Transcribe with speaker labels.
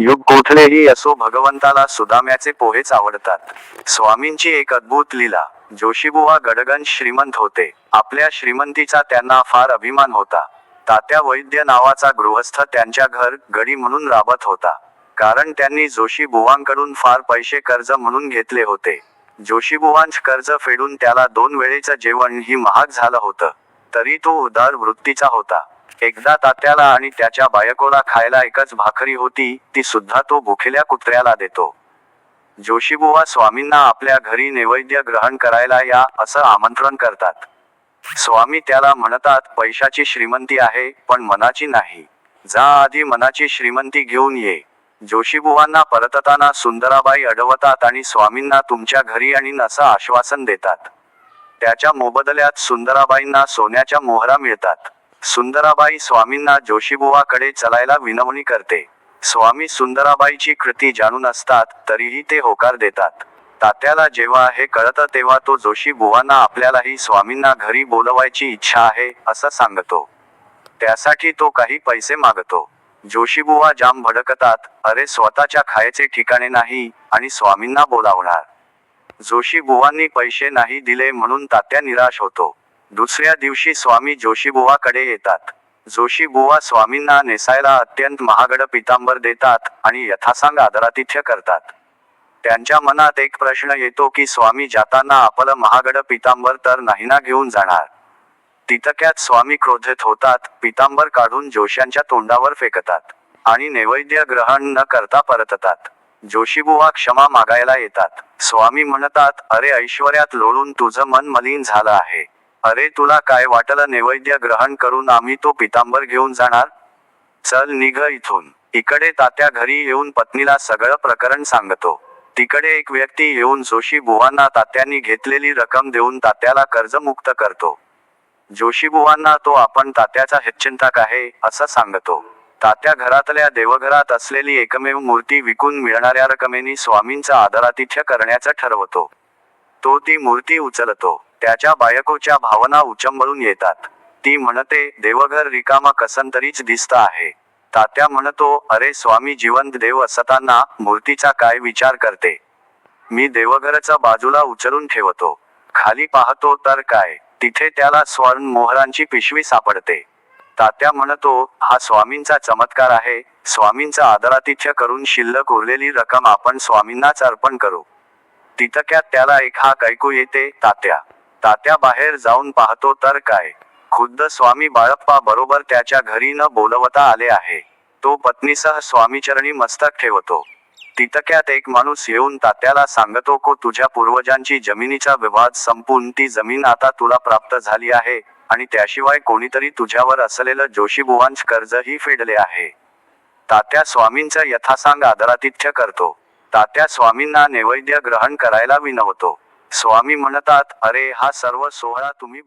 Speaker 1: युग कोठलेही असो भगवंताला सुदाम्याचे पोहेच आवडतात. स्वामींची एक अद्भुत लीला जोशीबुवा गडगंज श्रीमंत होते. आपल्या श्रीमंतीचा त्यांना फार अभिमान होता. तात्या वैद्य नावाचा गृहस्थ त्यांच्या घर गडी म्हणून राबत होता. कारण त्यांनी जोशी बुवांकडून फार पैसे कर्ज म्हणून घेतले होते. जोशीबुवांच कर्ज फेडून त्याला दोन वेळेचं जेवण ही महाग झालं होतं. तरी तो उदार वृत्तीचा होता. एकदा तात्याला आणि त्याच्या बायकोला खायला एकच भाकरी होती ती सुद्धा तो भुकेल्या कुत्र्याला देतो. जोशीबुवा स्वामींना आपल्या घरी नैवेद्य ग्रहण करायला या असं आमंत्रण करतात. स्वामी त्याला म्हणतात पैशाची श्रीमंती आहे पण मनाची नाही. जा आधी मनाची श्रीमंती घेऊन ये. जोशीबुवांना परतताना सुंदराबाई अडवतात आणि स्वामींना तुमच्या घरी आणीन असं आश्वासन देतात. त्याच्या मोबदल्यात सुंदराबाईंना सोन्याच्या मोहरा मिळतात. सुंदराबाई स्वामींना जोशीबुवाकडे चलायला विनवणी करते. स्वामी सुंदराबाईची कृती जाणून असतात तरीही ते होकार देतात. तात्याला जेव्हा हे कळतं तेव्हा तो जोशी बुवांना आपल्यालाही स्वामींना घरी बोलवायची इच्छा आहे असं सांगतो. त्यासाठी तो काही पैसे मागतो. जोशीबुवा जाम भडकतात अरे स्वतःच्या खायचे ठिकाणे नाही आणि स्वामींना बोलावणार. जोशी बुवांनी पैसे नाही दिले म्हणून तात्या निराश होतो. दुसऱ्या दिवशी स्वामी जोशीबुवाकडे येतात. जोशीबुवा स्वामींना नेसायला अत्यंत महागड पितांबर देतात आणि यथासांग आदरातिथ्य करतात. त्यांच्या मनात एक प्रश्न येतो की स्वामी जाताना आपलं महागड पितांबर तर नाही ना घेऊन जाणार. तितक्यात स्वामी क्रोधित होतात पितांबर काढून जोशांच्या तोंडावर फेकतात आणि नैवेद्य ग्रहण न करता परततात. जोशीबुवा क्षमा मागायला येतात. स्वामी म्हणतात अरे ऐश्वर्यात लोळून तुझं मन मलिन झालं आहे. अरे तुला काय वाटलं नैवेद्य ग्रहण करून आम्ही तो पितांबर घेऊन जाणार? चल निघ इथून. इकडे तात्या घरी येऊन पत्नीला सगळं प्रकरण सांगतो. तिकडे एक व्यक्ती येऊन जोशी बुवांना तात्यांनी घेतलेली रक्कम देऊन तात्याला कर्जमुक्त करतो. जोशीबुवांना तो आपण तात्याचा हिचिंतक आहे असं सांगतो. तात्या घरातल्या देवघरात असलेली एकमेव मूर्ती विकून मिळणाऱ्या रकमेनी स्वामींचा आदरातिथ्य करण्याचं ठरवतो. तो ती मूर्ती उचलतो. त्याच्या बायकोच्या भावना उचंबळून येतात. ती म्हणते देवघर रिकामा कसंतरीच दिसत आहे. तात्या म्हणतो अरे स्वामी जिवंत देव असताना मूर्तीचा काय विचार करते? मी देवघरचा बाजूला उचलून ठेवतो. खाली पाहतो तर काय? तिथे त्याला स्वर्ण मोहरांची पिशवी सापडते. तात्या म्हणतो हा स्वामींचा चमत्कार आहे. स्वामींचा आदरातिथ्य करून शिल्लक उरलेली रक्कम आपण स्वामींनाच अर्पण करू. तितक्यात त्याला एक हा ऐकू येते तात्या. तात्या बाहेर जाऊन पाहतो तर काय. खुद्द स्वामी बाळप्पा बरोबर त्याच्या घरी न बोलवता आले आहे. तो पत्नीसह स्वामीचरणी मस्तक ठेवतो. तितक्यात एक माणूस येऊन तात्याला सांगतो को तुझ्या पूर्वजांची जमिनीचा विवाद संपून ती जमीन आता तुला प्राप्त झाली आहे आणि त्याशिवाय कोणीतरी तुझ्यावर असलेलं जोशीबुवांच कर्जही फेडले आहे. तात्या स्वामींचं यथासांग आदरातिथ्य करतो. तात्या स्वामींना नैवेद्य ग्रहण करायला विनवतो. स्वामी म्हणतात अरे हा सर्व सोहळा तुम्ही